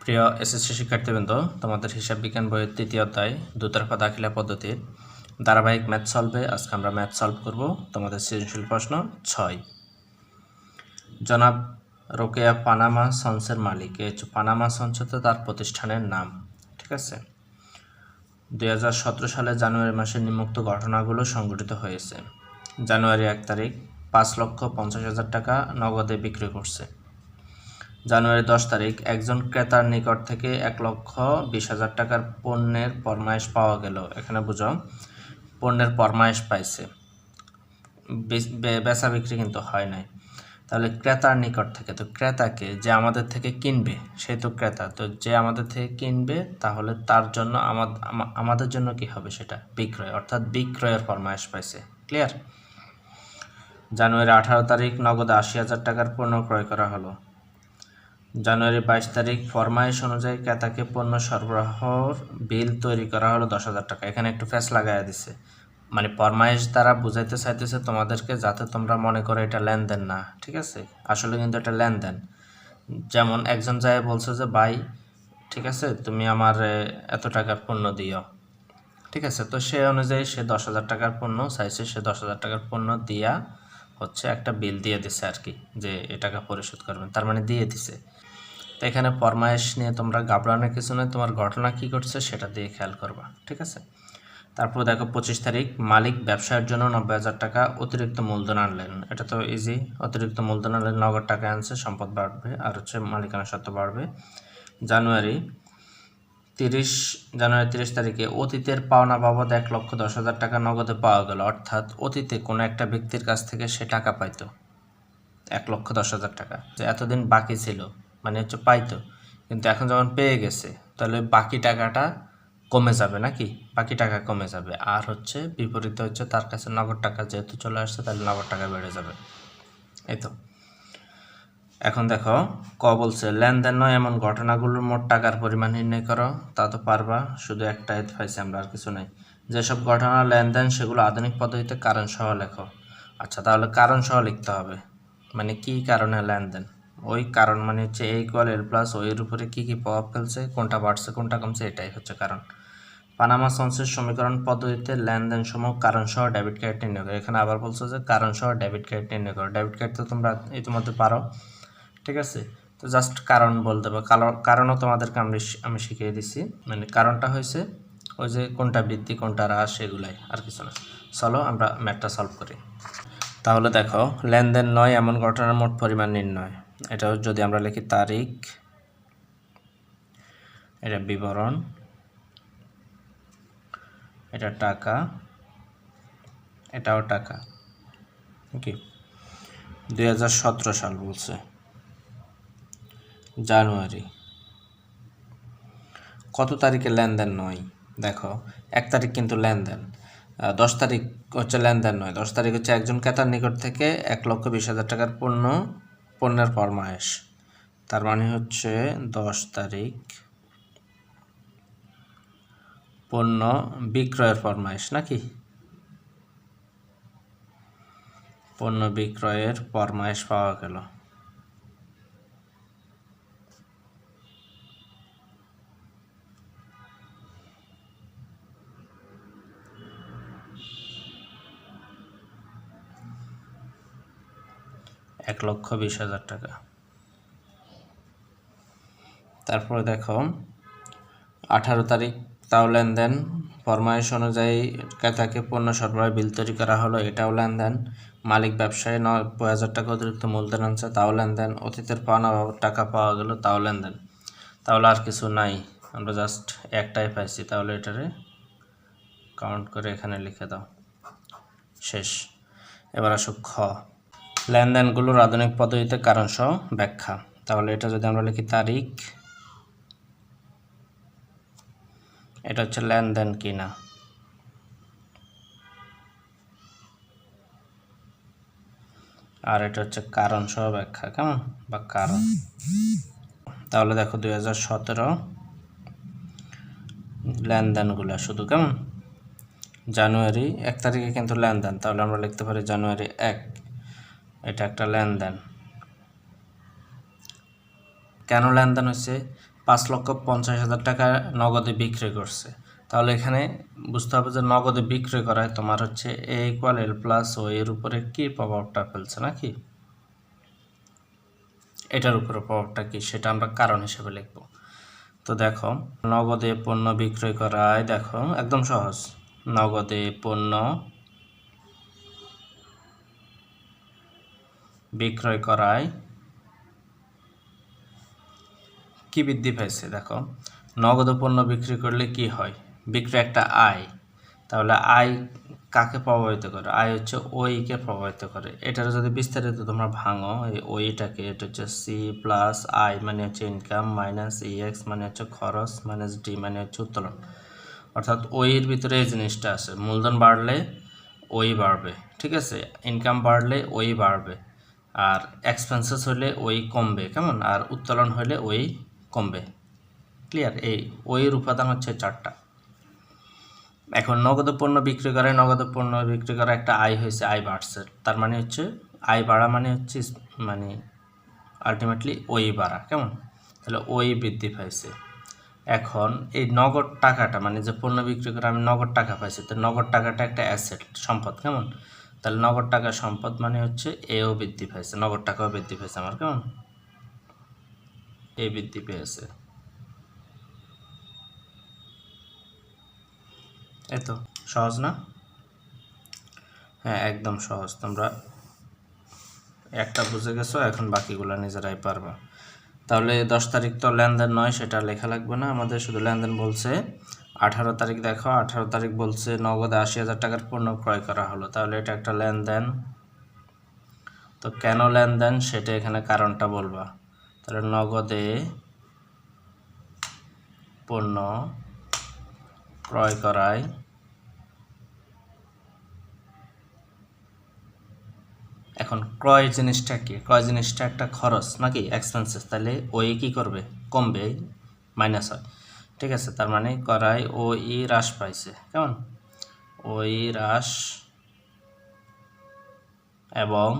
প্রিয় এসএসসি শিক্ষার্থীবৃন্দ, তোমাদের হিসাব বিজ্ঞান বইয়ের তৃতীয় অধ্যায়, দুতরফা দাখিলা পদ্ধতির ধারাবাহিক ম্যাথ সলভে আজকে আমরা ম্যাথ সলভ করব তোমাদের সৃজনশীল প্রশ্ন ছয়। জনাব রোকেয়া পানামা সন্সের মালিক, এই পানামা সন্স তার প্রতিষ্ঠানের নাম, ঠিক আছে? দু হাজার সতেরো সালে জানুয়ারি মাসে নিম্নোক্ত ঘটনাগুলো সংঘটিত হয়েছে। জানুয়ারি এক তারিখ পাঁচ লক্ষ পঞ্চাশ হাজার টাকা নগদে বিক্রি করছে। জানুয়ারি দশ তারিখ, একজন ক্রেতার নিকট থেকে এক লক্ষ বিশ হাজার টাকার পণ্যের ফরমাইশ পাওয়া গেল। এখানে বুঝো, পণ্যের ফরমাইশ পাইছে। বেচা বিক্রি কিন্তু হয় নাই। তাহলে ক্রেতার নিকট থেকে, তো ক্রেতাকে যে আমাদের থেকে কিনবে, সে তো ক্রেতা। তো যে আমাদের থেকে কিনবে, তাহলে তার জন্য আমাদ- আমা- আমাদের জন্য কি হবে সেটা? বিক্রয়, অর্থাৎ বিক্রয়ের ফরমাইশ পাইছে। ক্লিয়ার? জানুয়ারি আঠারো তারিখ, নগদ আশি হাজার টাকার পণ্য ক্রয় করা হলো। জানুয়ারি বাইশ তারিখ ফরমাইশ অনুযায়ী ক্রেতাকে পণ্য সরবরাহর বিল তৈরি করা হলো দশ হাজার টাকা। এখানে একটু ফ্যাস লাগাইয়া দিছে। মানে ফরমাইশ দ্বারা বুঝাইতে চাইতেছে তোমাদেরকে যাতে তোমরা মনে করো এটা লেনদেন না, ঠিক আছে? আসলে কিন্তু এটা লেনদেন। যেমন একজন যায় বলছে যে, ভাই, ঠিক আছে, তুমি আমার এত টাকার পণ্য দিও। ঠিক আছে? তো সে অনুযায়ী সে দশ হাজার টাকার পণ্য চাইছে, সে দশ হাজার টাকার পণ্য দিয়া হচ্ছে একটা বিল দিয়ে দিছে আর কি, যে এ টাকা পরিশোধ করবেন। তার মানে দিয়ে দিছে। তো এখানে ফরমায়েশ নিয়ে তোমরা ঘাবড়ানোর কিছু নয়, তোমার ঘটনা কি ঘটছে সেটা দিয়ে খেয়াল করবা, ঠিক আছে? তারপর দেখো পঁচিশ তারিখ, মালিক ব্যবসায়ের জন্য নব্বই হাজার টাকা অতিরিক্ত মূলধন আনলেন। এটা তো ইজি অতিরিক্ত মূলধন আনলেন নগদ টাকা আনছে, সম্পদ বাড়বে আর হচ্ছে মালিকানা সত্ত্ব বাড়বে। জানুয়ারি তিরিশ জানুয়ারি তিরিশ তারিখে অতীতের পাওনা বাবদ এক লক্ষ দশ হাজার টাকা নগদে পাওয়া গেল। অর্থাৎ অতীতে কোনো একটা ব্যক্তির কাছ থেকে সে টাকা পাইতো, এক লক্ষ দশ হাজার টাকা, যে এতদিন বাকি ছিল। মানে হচ্ছে পাইতো। কিন্তু এখন যখন পেয়ে গেছে, তাহলে বাকি টাকাটা কমে যাবে নাকি? বাকি টাকা কমে যাবে। আর হচ্ছে বিপরীতে হচ্ছে তার কাছে নগদ টাকা যেহেতু চলে আসছে, তাহলে নগদ টাকা বেড়ে যাবে। এই তো। এখন দেখো, ক বলছে, লেনদেন নয় এমন ঘটনাগুলোর মোট টাকার পরিমাণ নির্ণয় করো। তা তো পারবা, শুধু একটাই পাইছি আমরা আর কিছু নেই। যেসব ঘটনা লেনদেন, সেগুলো আধুনিক পদ্ধতিতে কারণ সহ লেখো। আচ্ছা তাহলে কারণ সহ লিখতে হবে। মানে কি কারণে লেনদেন? ওই কারণ মানে হচ্ছে এই ইকুয়াল এল প্লাস ওইয়ের উপরে কী কী প্রভাব ফেলছে, কোনটা বাড়ছে, কোনটা কমছে, এটাই হচ্ছে কারণ। পানামা সন্সের সমীকরণ পদ্ধতিতে লেনদেন সমূহ কারণ সহ ডেবিট কার্ড নির্ণয় করো। এখানে আবার বলছো যে কারণ সহ ডেবিট কার্ড নির্ণয় করো। ডেবিট কার্ড তো তোমরা ইতিমধ্যে পারো, ঠিক আছে? তো জাস্ট কারণ বলতে হবে। কারণও তোমাদেরকে আমি আমি শিখিয়ে দিছি। মানে কারণটা হয়েছে ওই যে কোনটা বৃদ্ধি, কোনটা হ্রাস, এগুলাই, আর কিছু না। চলো আমরা ম্যাথটা সলভ করি। তাহলে দেখো, লেনদেন নয় এমন ঘটনার মোট পরিমাণ নির্ণয়। এটা যদি আমরা লিখি তারিখ, এটা বিবরণ, এটা টাকা, এটাও টাকা কি দুই সাল বলছে। জানুয়ারি। কত তারিখে লেনদেন নয়? দেখো, এক তারিখ কিন্তু লেনদেন। দশ তারিখ হচ্ছে লেনদেন নয়। দশ তারিখ হচ্ছে একজন ক্রেতার নিকট থেকে এক লক্ষ বিশ হাজার টাকার পণ্য পণ্যের ফরমায়েশ। তার মানে হচ্ছে দশ তারিখ পণ্য বিক্রয়ের ফরমায়েশ নাকি? পণ্য বিক্রয়ের ফরমায়েশ পাওয়া গেল। এক লক্ষ বিশ হাজার টাকা। তারপরে দেখো, আঠারো তারিখ তাও লেনদেন। ফরমাইশ অনুযায়ী ক্রেতাকে পণ্য সরবরাহ বিল তৈরি করা হলো, এটাও লেনদেন। মালিক ব্যবসায়ী নব্বই হাজার টাকা অতিরিক্ত মূলধন আনছে, তাও লেনদেন। অতীতের পাওনা টাকা পাওয়া গেল, তাও লেনদেন। তাহলে আর কিছু নাই, আমরা জাস্ট একটাই পাইছি, তাহলে এটারে কাউন্ট করে এখানে লিখে দাও। শেষ। এবার আসো খ। লেনদেনগুলোর আধুনিক পদ্ধতিতে কারণ সহ ব্যাখ্যা। তাহলে এটা যদি আমরা লিখি তারিখ, এটা হচ্ছে লেনদেন কিনা। আর এটা হচ্ছে কারণ সহ ব্যাখ্যা, কেমন? বা কারণ। তাহলে দেখো দুই হাজার সতেরো লেনদেনগুলো শুধু, কেমন? জানুয়ারি, এক তারিখে কিন্তু লেনদেন। তাহলে আমরা লিখতে পারি জানুয়ারি এক। এটা একটা লেনদেন। কেন লেনদেন হচ্ছে পাঁচ লক্ষ পঞ্চাশ হাজার টাকা নগদে বিক্রয় করছে। তাহলে এখানে বুঝতে হবে যে নগদে বিক্রয় করায় তোমার হচ্ছে এ ইকুয়াল এল প্লাস ও এর উপরে কী প্রভাবটা ফেলছে নাকি? এটার উপরে প্রভাবটা কি সেটা আমরা কারণ হিসেবে লিখব। তো দেখো, নগদে পণ্য বিক্রয় করায় দেখো, একদম সহজ। নগদে পণ্য বিক্রয় করায় কি বৃদ্ধি পাইছে দেখো, নগদ পণ্য বিক্রি করলে কি হয়? বিক্রি একটা আয়। তাহলে আয় কাকে প্রভাবিত করে? আয় হচ্ছে ওইকে প্রভাবিত করে। এটার যদি বিস্তারিত তোমরা ভাঙো, এই ওইটাকে, এটা হচ্ছে সি প্লাস আই মানে হচ্ছে ইনকাম মাইনাস ইএক্স মানে হচ্ছে খরচ মাইনাস ডি মানে হচ্ছে উত্তোলন। অর্থাৎ ওইয়ের ভিতরে এই জিনিসটা আছে। মূলধন বাড়লে ওই বাড়বে। ঠিক আছে? ইনকাম বাড়লে ওই বাড়বে। আর এক্সপেন্সেস হলে ওই কমবে, কেমন? আর উত্তোলন হলে ওই কমবে। ক্লিয়ার এই ওইয়ের উপাদান হচ্ছে চারটা। এখন নগদ পণ্য বিক্রি করে, নগদ পণ্য বিক্রি করা একটা আয় হয়েছে, আয় বাড়ছে। তার মানে হচ্ছে, আয় বাড়া মানে হচ্ছে মানে আলটিমেটলি ওই বাড়া, কেমন? তাহলে ওই বৃদ্ধি পাইছে। এখন এই নগদ টাকাটা মানে যে পণ্য বিক্রি করে আমি নগদ টাকা পাইছি, তো নগদ টাকাটা একটা অ্যাসেট সম্পদ, কেমন? তাহলে নগদ টাকা সম্পদ মানে হচ্ছে এও বৃদ্ধি পাইছে নগদ টাকাও বৃদ্ধি পাইছে আমার, কেমন? এ বৃদ্ধি পেয়েছে। এই তো, সহজ না? হ্যাঁ একদম সহজ। তোমরা একটা বুঝে গেছো, এখন বাকিগুলো নিজেরাই পারবা। তাহলে দশ তারিখ তো লেনদেন নয়, সেটা লেখা লাগবে না। আমাদের শুধু লেনদেন বলছে আঠারো তারিখ দেখো, আঠারো তারিখ বলছে নগদে আশি হাজার টাকার পণ্য ক্রয় করা হলো। তাহলে এটা একটা লেনদেন। তো কেন লেনদেন সেটা এখানে কারণটা বলবা। তাহলে নগদে পণ্য ক্রয় করায় এখন ক্রয় জিনিসটা কি? ক্রয় জিনিসটা একটা খরচ নাকি? এক্সপেন্সেস তাহলে ওই কি করবে? কমবে মাইনাস হয়। ঠিক আছে, তার মানে করায় ও ই হ্রাস পাইছে, কেমন? ওই হ্রাস এবং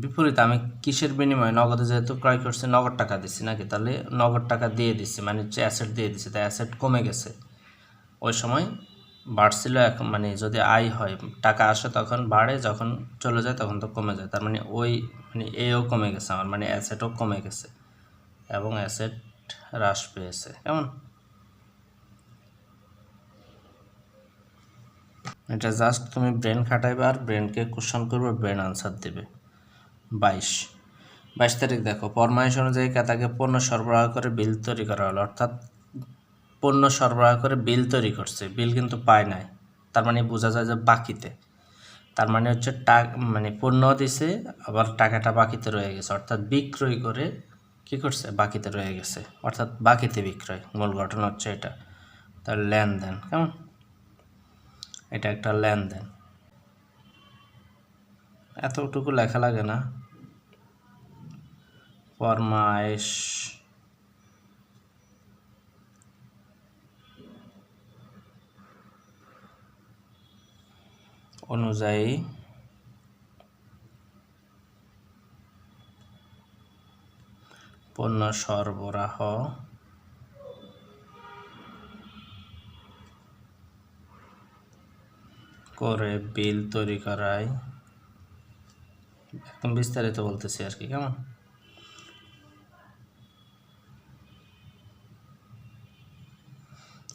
বিপরীত, আমি কিসের বিনিময়ে নগদে যেহেতু ক্রয় করছি, নগদ টাকা দিচ্ছি নাকি? তাহলে নগদ টাকা দিয়ে দিচ্ছি মানে হচ্ছে অ্যাসেট দিয়ে দিচ্ছি তাই অ্যাসেট কমে গেছে। ওই সময় বাড়ছিল এখন মানে যদি আয় হয়, টাকা আসে তখন বাড়ে, যখন চলে যায় তখন তো কমে যায়, তার মানে ওই মানে এও কমে গেছে আমার মানে অ্যাসেটও কমে গেছে এবং অ্যাসেট হ্রাস পেয়েছে। কেমন? এটা জাস্ট তুমি ব্রেন খাটাইবে আর ব্রেনকে কোশ্চেন করবে ব্রেন আনসার দেবে। বাইশ। বাইশ তারিখ দেখো ফরমাইশ অনুযায়ী ক্রেতাকে পণ্য সরবরাহ করে বিল তৈরি করা হলো। অর্থাৎ পণ্য সরবরাহ করে বিল তৈরি করছে, বিল কিন্তু পায় নাই। তার মানে বোঝা যায় যে বাকিতে। তার মানে হচ্ছে টাকা মানে পণ্য দিছে, আবার টাকাটা বাকিতে রয়ে গেছে। অর্থাৎ বিক্রয় করে কি করছে? বাকিতে রয়ে গেছে। অর্থাৎ বাকিতে বিক্রয়। মূল ঘটনা হচ্ছে এটা। তার লেনদেন, কেমন? এটা একটা লেনদেন। এতটুকু লেখা লাগে না। ফরমাইশ অনুযায়ী পণ্য সরবরাহ। করে বিল তৈরি করায়। একদম বিস্তারিত বলতেছি আর কি, কেমন?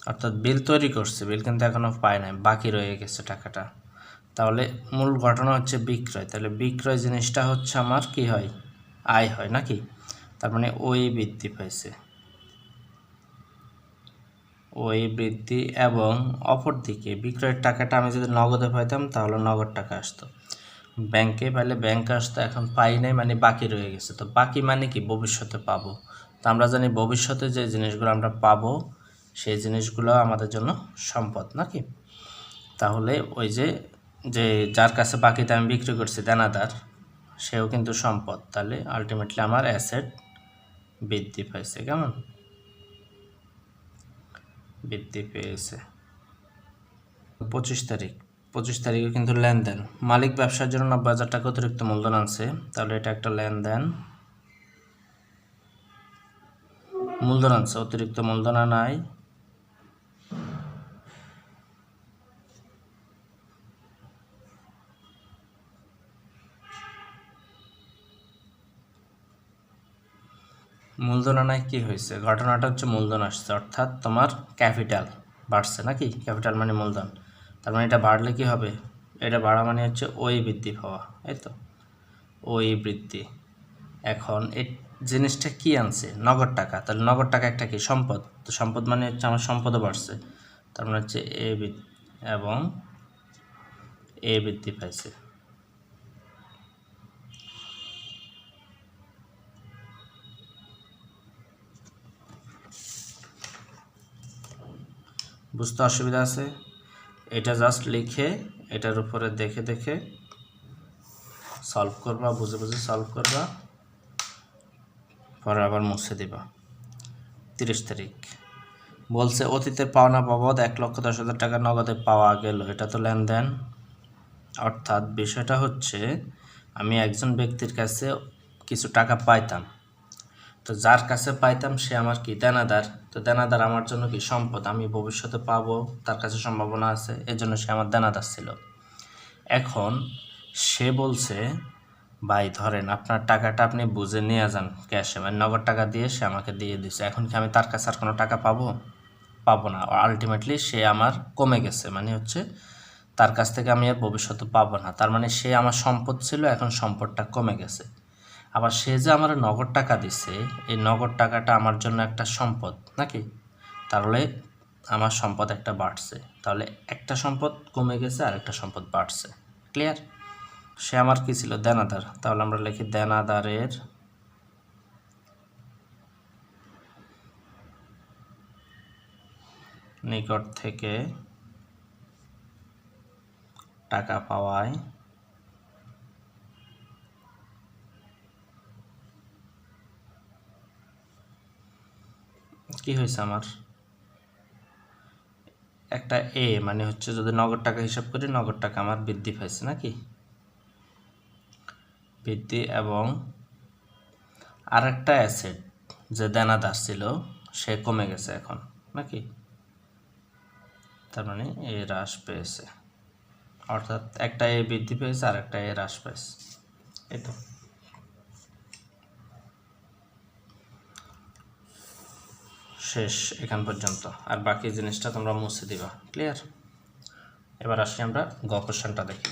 অর্থাৎ বিল তৈরি করছে, বিল কিন্তু এখনও পায় নাই, বাকি রয়ে গেছে টাকাটা। তাহলে মূল ঘটনা হচ্ছে বিক্রয়। তাহলে বিক্রয় জিনিসটা হচ্ছে আমার কি হয়? আয় হয় নাকি? তার মানে ওই বৃদ্ধি পাইছে। ওই বৃদ্ধি এবং অপরদিকে বিক্রয়ের টাকাটা আমি যদি নগদে পাইতাম, তাহলে নগদ টাকা আসতো। ব্যাংকে পাইলে ব্যাংক আসতো, এখন পাই নাই মানে বাকি রয়ে গেছে। তো বাকি মানে কি? ভবিষ্যতে পাবো। তো আমরা জানি ভবিষ্যতে যে জিনিসগুলো আমরা পাবো, সেই জিনিসগুলো আমাদের জন্য সম্পদ, নাকি? তাহলে ওই যে যে যার কাছে বাকিতে আমি বিক্রি করছি, দেনাদার, সেও কিন্তু সম্পদ। তাহলে আলটিমেটলি আমার অ্যাসেট বৃদ্ধি পাইছে, কেমন? বৃদ্ধি পেয়েছে। পঁচিশ তারিখ, পঁচিশ তারিখে কিন্তু লেনদেন। মালিক ব্যবসার জন্য নব্বই হাজার টাকা অতিরিক্ত মূলধন আছে তাহলে এটা একটা লেনদেন। মূলধন আছে অতিরিক্ত মূলধন নাই মূলধন আনায় কি হয়েছে? ঘটনাটা হচ্ছে মূলধন আসছে, অর্থাৎ তোমার ক্যাপিটাল বাড়ছে নাকি? ক্যাপিটাল মানে মূলধন। তার মানে এটা বাড়লে কি হবে? এটা বাড়া মানে হচ্ছে ওই বৃদ্ধি পাওয়া এই তো? ওই বৃদ্ধি। এখন এই জিনিসটা কি আনছে? নগদ টাকা। তাহলে নগদ টাকা একটা কি? সম্পদ। তো সম্পদ মানে হচ্ছে আমার সম্পদও বাড়ছে। তার মানে হচ্ছে এ এবং এ বৃদ্ধি পাইছে। বুঝতে অসুবিধা আছে? এটা জাস্ট লিখে এটার উপরে দেখে দেখে সলভ করবা, বুঝে বুঝে সলভ করবা। পরে আবার মুছে দিবা। তিরিশ তারিখ। বলছে, অতীতের পাওনা বাবদ এক লক্ষ দশ হাজার টাকা নগদে পাওয়া গেল। এটা তো লেনদেন। অর্থাৎ বিষয়টা হচ্ছে, আমি একজন ব্যক্তির কাছে কিছু টাকা পাইতাম। তো যার কাছে পাইতাম সে আমার কি দেনাদার? তো দেনাদার আমার জন্য কি সম্পদ? আমি ভবিষ্যতে পাবো, তার কাছে সম্ভাবনা আছে, এজন্য সে আমার দেনাদার ছিল। এখন সে বলছে, ভাই, ধরেন আপনার টাকাটা আপনি বুঝে নিয়ে যান ক্যাশে মানে নগদ টাকা দিয়ে সে আমাকে দিয়ে দিছে। এখন কি আমি তার কাছে আর কোনো টাকা পাবো? পাবো না। আলটিমেটলি সে আমার কমে গেছে। মানে হচ্ছে তার কাছ থেকে আমি আর ভবিষ্যতে পাবো না। তার মানে সে আমার সম্পদ ছিল, এখন সম্পদটা কমে গেছে। আবার সে যে আমার নগদ টাকা দিছে, এই নগদ টাকাটা আমার জন্য একটা সম্পদ, নাকি? তাহলে আমার সম্পদ একটা বাড়ছে। তাহলে একটা সম্পদ কমে গেছে আর একটা সম্পদ বাড়ছে। ক্লিয়ার সে আমার কি ছিল? দেনাদার। তাহলে আমরা লিখি দেনাদারের নিকট থেকে টাকা পাওয়ায় কি হয়েছে আমার? একটা এ মানে হচ্ছে যদি নগদ টাকা হিসাব করি, নগদ টাকা আমার বৃদ্ধি পাইছে নাকি? বৃদ্ধি এবং আর একটা অ্যাসেট যে দেনাদার ছিল, সে কমে গেছে এখন, নাকি? তার মানে এ হ্রাস পেয়েছে। অর্থাৎ একটা এ বৃদ্ধি পেয়েছে আর একটা এ হ্রাস পেয়েছে। এই তো। শেষ এখান পর্যন্ত। আর বাকি জিনিসটা তোমরা মুছে দিবা। ক্লিয়ার এবার আসি আমরা গ কোশ্চেনটা দেখি।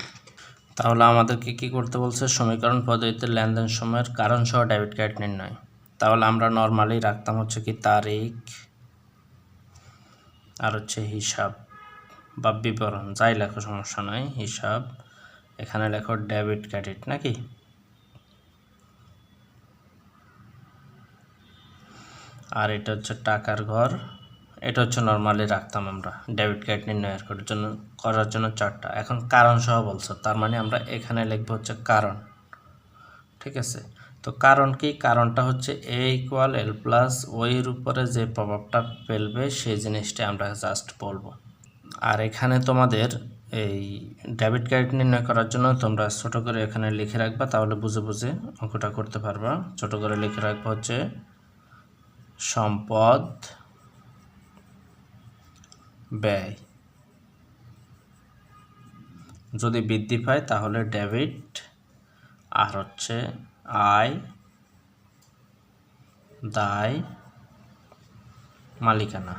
তাহলে আমাদেরকে কি করতে বলছে? সমীকরণ পদ্ধতিতে লেনদেন সময়ের কারণ সহ ডেবিট কার্ড নির্ণয়। তাহলে আমরা নর্মালি রাখতাম হচ্ছে কি তারিখ আর হচ্ছে হিসাব বা বিবরণ। যাই লেখো, সমস্যা নয় হিসাব। এখানে লেখো ডেবিট ক্রেডিট নাকি? আর এটা হচ্ছে টাকার ঘর। এটা হচ্ছে নর্মালি রাখতাম আমরা। ডেবিট কার্ড নির্ণয়ের করার জন্য করার জন্য চারটা। এখন কারণ সহ বলছো, তার মানে আমরা এখানে লিখব হচ্ছে কারণ। ঠিক আছে? তো কারণ কি? কারণটা হচ্ছে এ ইকুয়াল এল প্লাস ওইয়ের উপরে যে প্রভাবটা ফেলবে, সেই জিনিসটা আমরা জাস্ট বলব। আর এখানে তোমাদের এই ডেবিট কার্ড নির্ণয় করার জন্য তোমরা ছোট করে এখানে লিখে রাখবা, তাহলে বুঝে বুঝে অঙ্কটা করতে পারবা। ছোট করে লিখে রাখবা হচ্ছে সম্পদ ব্যয়। যদি বৃদ্ধি পায়, তাহলে ডেবিট আর হচ্ছে আয়, দায়, মালিকানা।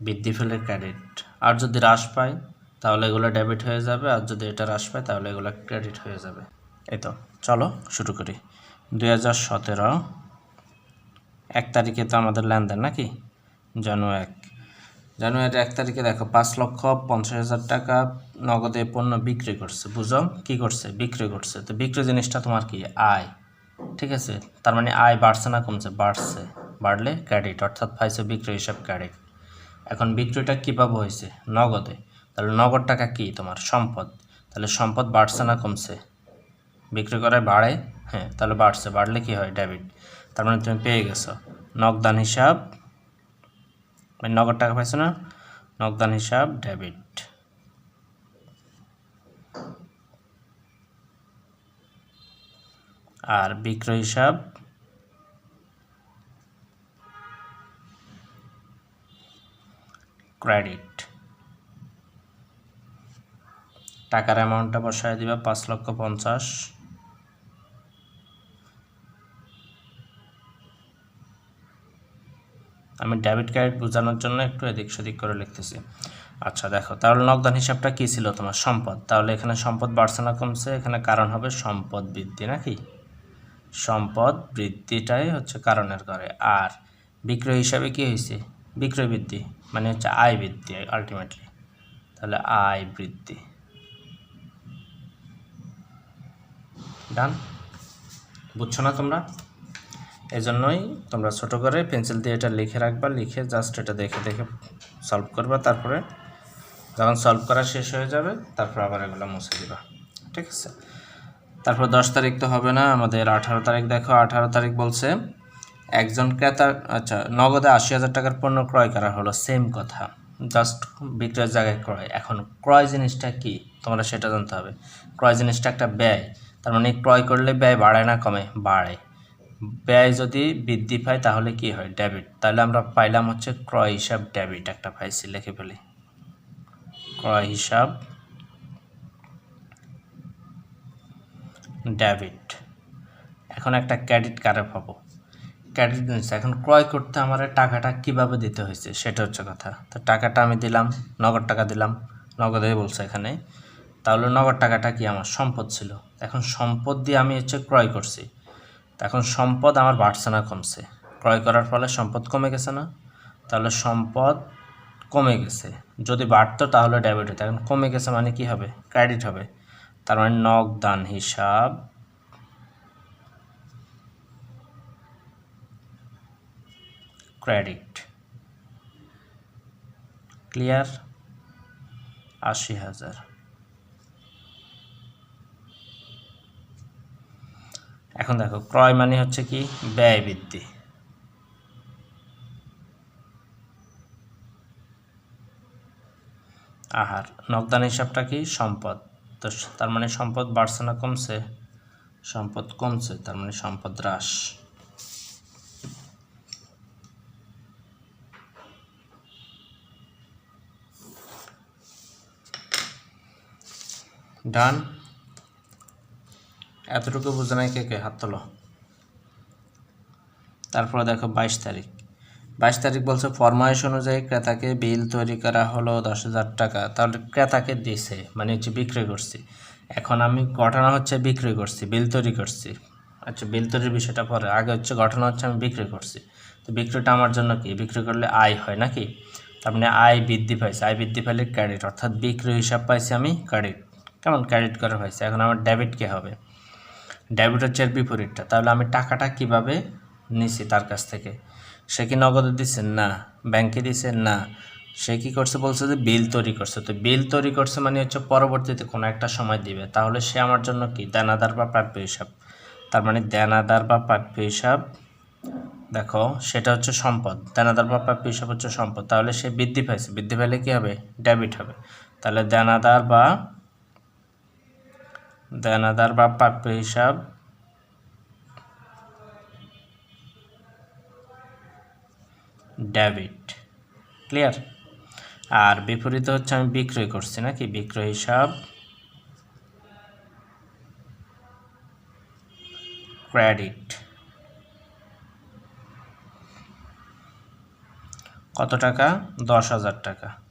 বৃদ্ধি ফেলে ক্রেডিট। আর যদি হ্রাস পায়, তাহলে এগুলো ডেবিট হয়ে যাবে, আর যদি এটা হ্রাস পায়, তাহলে এগুলো ক্রেডিট হয়ে যাবে। এই তো, চলো শুরু করি। দুই হাজার সতেরো, এক তারিখে তো আমাদের লেনদেন নাকি? জানুয়ারি এক। জানুয়ারি এক তারিখে দেখো, পাঁচ লক্ষ পঞ্চাশ হাজার টাকা নগদে পণ্য বিক্রি করছে, বুঝো? কি করছে? বিক্রি করছে। তো বিক্রি জিনিসটা তোমার কি? আয়। ঠিক আছে? তার মানে আয় বাড়ছে না কমছে? বাড়ছে। বাড়লে ক্রেডিট অর্থাৎ পাইছে বিক্রি হিসাব ক্রেডিট এখন বিক্রিটা কীভাবে হয়েছে? নগদে। তাহলে নগদ টাকা কি? তোমার সম্পদ। তাহলে সম্পদ বাড়ছে না কমছে? বিক্রি করায় বাড়ে হ্যাঁ তাহলে বাড়ছে। বাড়লে কি হয় ডেবিট তার মানে তুমি পেয়ে গেছো। নগদান হিসাব মানে নগদ টাকা পাইছো না? নগদান হিসাব ডেবিট আর বিক্রয় হিসাব ক্রেডিট টাকার অ্যামাউন্টটা বসায় দিবা পাঁচ লক্ষ পঞ্চাশ। আমি ডেবিট কার্ড বোঝানোর জন্য একটু এদিক সেদিক করে লিখতেছি। আচ্ছা দেখো, তাহলে নগদান হিসাবটা কী ছিল তোমার? সম্পদ। তাহলে এখানে সম্পদ বাড়ছে না কমছে, এখানে কারণ হবে সম্পদ বৃদ্ধি, নাকি? সম্পদ বৃদ্ধিটাই হচ্ছে কারণের করে আর বিক্রয় হিসাবে কী হয়েছে? বিক্রয় বৃদ্ধি মানে হচ্ছে আয় বৃদ্ধি আলটিমেটলি তাহলে আয় বৃদ্ধি। ডান বুঝছ না তোমরা? এজন্যই তোমরা ছোট করে পেন্সিল দিয়ে এটা লিখে রাখবা, লিখে জাস্ট এটা দেখে দেখে সলভ করবা, তারপরে যখন সলভ করা শেষ হয়ে যাবে, তারপর আবার এগুলো মুছে দিবা, ঠিক আছে? তারপর দশ তারিখ তো হবে না, আমাদের আঠারো তারিখ দেখো, আঠারো তারিখ বলছে, একজন ক্রেতার আচ্ছা নগদে আশি হাজার টাকার পণ্য ক্রয় করা হলো সেম কথা জাস্ট বিক্রয়ের জায়গায় ক্রয়। এখন ক্রয় জিনিসটা কি? তোমরা সেটা জানতে হবে। ক্রয় জিনিসটা একটা ব্যয়, তার মানে ক্রয় করলে ব্যয় বাড়ায় না, কমে, বাড়ে। ব্যয় যদি বৃদ্ধি পায়, তাহলে কি হয়? ডেবিট তাহলে আমরা পাইলাম হচ্ছে ক্রয় হিসাব ডেবিট একটা পাইছি, লিখে ফেলি। ক্রয় হিসাব ডেবিট এখন একটা ক্রেডিট কার্ডে পাবো। ক্রেডিট নিচ্ছে এখন ক্রয় করতে আমার টাকাটা কীভাবে দিতে হয়েছে, সেটা হচ্ছে কথা। তো টাকাটা আমি দিলাম, নগদ টাকা দিলাম, নগদে বলছে এখানে। তাহলে নগদ টাকাটা কি আমার সম্পদ ছিল? এখন সম্পদ দিয়ে আমি হচ্ছে ক্রয় করছি। এখন সম্পদ আমার বাড়ছে না, কমছে। ক্রয় করার ফলে সম্পদ কমে গেছে না, তাহলে সম্পদ কমে গেছে। যদি বাড়তো তাহলে ডেবিট হতো, এখন কমে গেছে মানে কি হবে? ক্রেডিট হবে। তার মানে নগদান হিসাব ক্রেডিট ক্লিয়ার আশি হাজার। এখন দেখো, ক্রয় মানে হচ্ছে কি? ব্যয় বৃদ্ধি। আহার, নগদান হিসাবটা কি? সম্পদ। তো তার মানে সম্পদ বাড়ছে না কমছে? সম্পদ কমছে, তার মানে সম্পদ হ্রাস। ডান। এতটুকু বুঝে নাই কে কে হাত তোলো। তারপরে দেখো বাইশ তারিখ। বাইশ তারিখ বলছে, ফরমাইশ অনুযায়ী ক্রেতাকে বিল তৈরি করা হলো দশ হাজার টাকা। তাহলে ক্রেতাকে দিছে মানে হচ্ছে বিক্রি করছি। এখন আমি ঘটনা হচ্ছে বিক্রি করছি, বিল তৈরি করছি। আচ্ছা বিল তৈরির বিষয়টা পরে। আগে হচ্ছে ঘটনা হচ্ছে আমি বিক্রি করছি। তো বিক্রিটা আমার জন্য কি? বিক্রি করলে আয় হয় নাকি? তার মানে আয় বৃদ্ধি পাইছে। আয় বৃদ্ধি পাইলে ক্রেডিট, অর্থাৎ বিক্রি হিসাব পাইছি আমি ক্রেডিট। কেমন? ক্রেডিট করা হয়েছে এখন আমার ডেবিট কে হবে? ডেবিট হচ্ছে এর বিপরীতটা। তাহলে আমি টাকাটা কীভাবে নিছি তার কাছ থেকে? সে কি নগদে দিছে? না। ব্যাংকে দিছে? না। সে কি করছে? বলছে যে বিল তৈরি করছে। তো বিল তৈরি করছে মানে হচ্ছে পরবর্তীতে কোনো একটা সময় দিবে। তাহলে সে আমার জন্য কি? দেনাদার বা প্রাপ্য হিসাব? তার মানে দেনাদার বা প্রাপ্য হিসাব, দেখো, সেটা হচ্ছে সম্পদ। দেনাদার বা প্রাপ্য হিসাব হচ্ছে সম্পদ। তাহলে সে বৃদ্ধি পাইছে। বৃদ্ধি পাইলে কী হবে? ডেবিট হবে। তাহলে দেনাদার বা দেনাদার বা প্রাপ্য হিসাব। Debit, clear? আর বিপরীত হচ্ছে আমি বিক্রয় করছি নাকি? বিক্রয় হিসাব। ক্রেডিট। কত টাকা? দশ হাজার টাকা।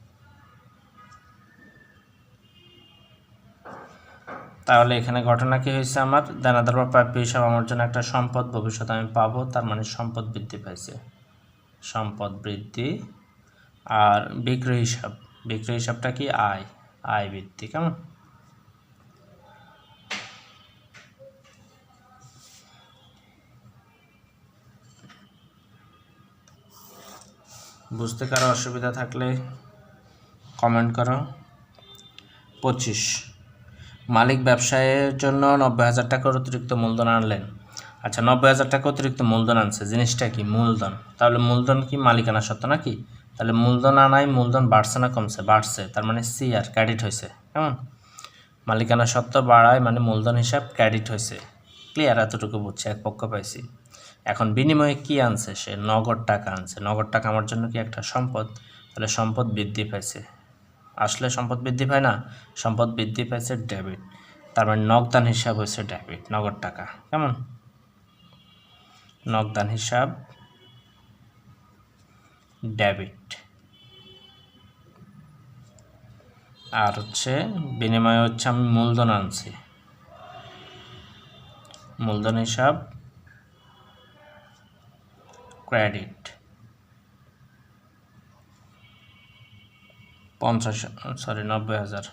তাহলে এখানে ঘটনা কি হয়েছে আমার? দানাদার বা প্রাপ্য হিসাব আমার জন্য একটা সম্পদ ভবিষ্যতে আমি পাবো, তার মানে সম্পদ বৃদ্ধি পাইছে। সম্পদ বৃদ্ধি আর বিক্রয় হিসাব। বিক্রয় হিসাবটা কি? আয়। আয় বৃদ্ধি, কেমন? বুঝতে কারও অসুবিধা থাকলে কমেন্ট করো। পঁচিশ। মালিক ব্যবসায়ের জন্য নব্বই হাজার টাকার অতিরিক্ত মূলধন আনলেন। আচ্ছা নব্বই হাজার টাকা অতিরিক্ত মূলধন আনছে, জিনিসটা কি? মূলধন। তাহলে মূলধন কি মালিকানা সত্ত্ব নাকি? তাহলে মূলধন আনায় মূলধন বাড়ছে না কমছে? বাড়ছে, তার মানে সি আর ক্রেডিট হয়েছে, কেমন? মালিকানা সত্ত্ব বাড়ায় মানে মূলধন হিসাব ক্রেডিট হয়েছে। ক্লিয়ার এতটুকু বুঝছে, এক পক্ষ পাইছি। এখন বিনিময়ে কি আনছে সে? নগদ টাকা আনছে। নগদ টাকা আমার জন্য কি একটা সম্পদ? তাহলে সম্পদ বৃদ্ধি পাইছে। আসলে সম্পদ বৃদ্ধি পায় না, সম্পদ বৃদ্ধি পাইছে ডেবিট তার মানে নগদান হিসাব হচ্ছে ডেবিট নগদ টাকা। কেমন? নগদান হিসাব ডেবিট আর হচ্ছে বিনিময়ে হচ্ছে আমি মূলধন আনছি। মূলধন হিসাব ক্রেডিট পঞ্চাশ সরি নব্বই হাজার।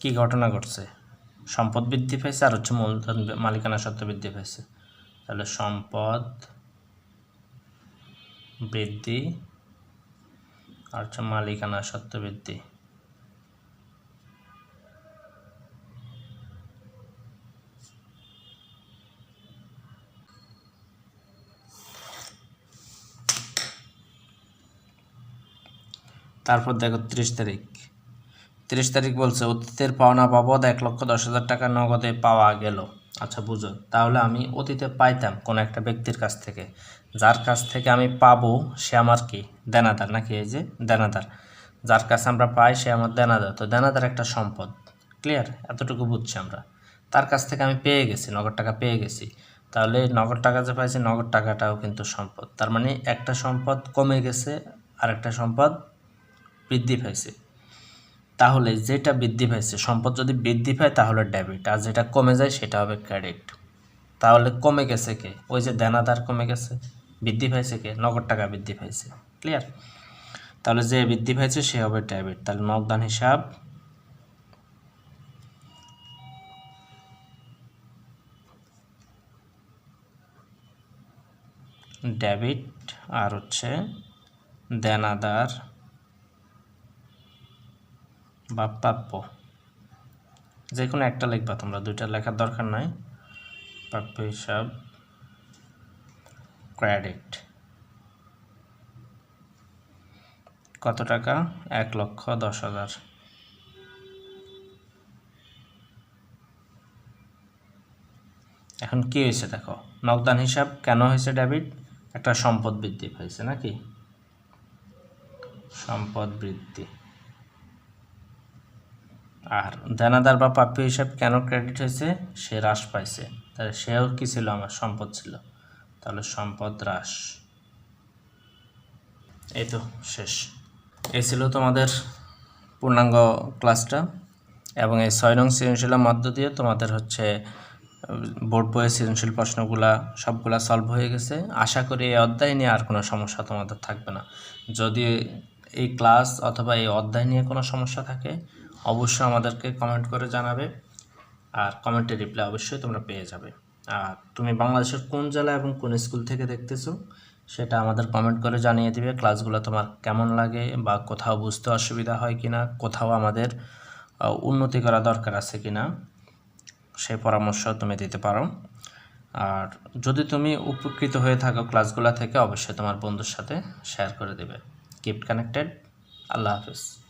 কি ঘটনা ঘটছে? সম্পদ বৃদ্ধি পাইছে আর হচ্ছে মূলধন মালিকানা সত্ত্ব বৃদ্ধি পাইছে। তাহলে সম্পদ বৃদ্ধি আর হচ্ছে মালিকানা সত্ত্ব বৃদ্ধি। তারপর দেখো ত্রিশ তারিখ। তিরিশ তারিখ বলছে, অতীতের পাওনা বাবদ এক লক্ষ দশ হাজার টাকা নগদে পাওয়া গেল। আচ্ছা বুঝো। তাহলে আমি অতীতে পাইতাম কোনো একটা ব্যক্তির কাছ থেকে। যার কাছ থেকে আমি পাবো সে আমার কি? দেনাদার, নাকি এই যে দেনাদার? যার কাছে আমরা পাই সে আমার দেনাদার। তো দেনাদার একটা সম্পদ। ক্লিয়ার? এতটুকু বুঝছি আমরা। তার কাছ থেকে আমি পেয়ে গেছি, নগদ টাকা পেয়ে গেছি। তাহলে নগদ টাকা যে পাইছি, নগদ টাকাটাও কিন্তু সম্পদ। তার মানে একটা সম্পদ কমে গেছে আর একটা সম্পদ বৃদ্ধি পাইছে। তাহলে যেটা বৃদ্ধি পাইছে, সম্পদ যদি বৃদ্ধি পায় তাহলে ডেবিট আর যেটা কমে যায় সেটা হবে ক্রেডিট তাহলে কমে গেছে কে? ওই যে দেনাদার কমে গেছে, বৃদ্ধি পাইছে কে? নগদ টাকা বৃদ্ধি পাইছে ক্লিয়ার তাহলে যে বৃদ্ধি পাইছে সে হবে ডেবিট তাহলে নগদান হিসাব ডেবিট আর হচ্ছে দেনাদার বা প্রাপ্য। যে কোনো একটা লিখবা, তোমরা দুইটা লেখার দরকার নাই। প্রাপ্য হিসাব ক্রেডিট কত টাকা? এক লক্ষ দশ হাজার। এখন কি হয়েছে দেখো? নগদান হিসাব কেন হয়েছে ডেবিট? একটা সম্পদ বৃদ্ধি পাইছে নাকি? সম্পদ বৃদ্ধি। আর দেনাদার বা প্রাপ্য হিসাব কেন ক্রেডিট হয়েছে? সে হ্রাস পাইছে। তাহলে সেও কি ছিল? আমার সম্পদ ছিল। তাহলে সম্পদ হ্রাস। এই তো শেষ। এই ছিল তোমাদের পূর্ণাঙ্গ ক্লাসটা এবং এই ছয় নং সৃজনশীলের মধ্য দিয়ে তোমাদের হচ্ছে বোর্ড বইয়ের সৃজনশীল প্রশ্নগুলা সবগুলা সলভ হয়ে গেছে। আশা করি এই অধ্যায় নিয়ে আর কোনো সমস্যা তোমাদের থাকবে না। যদি এই ক্লাস অথবা এই অধ্যায় নিয়ে কোনো সমস্যা থাকে অবশ্যই আমাদেরকে কমেন্ট করে জানাবে। আর কমেন্টে রিপ্লাই অবশ্যই তোমরা পেয়ে যাবে। আর তুমি বাংলাদেশের কোন জেলা এবং কোন স্কুল থেকে দেখতেছো, সেটা আমাদের কমেন্ট করে জানিয়ে দিবে। ক্লাসগুলো তোমার কেমন লাগে বা কোথাও বুঝতে অসুবিধা হয় কি না কোথাও আমাদের উন্নতি করা দরকার আছে কি না সেই পরামর্শ তুমি দিতে পারো। আর যদি তুমি উপকৃত হয়ে থাকো ক্লাসগুলো থেকে, অবশ্যই তোমার বন্ধুর সাথে শেয়ার করে দেবে। কিপ কানেক্টেড আল্লাহ হাফিজ।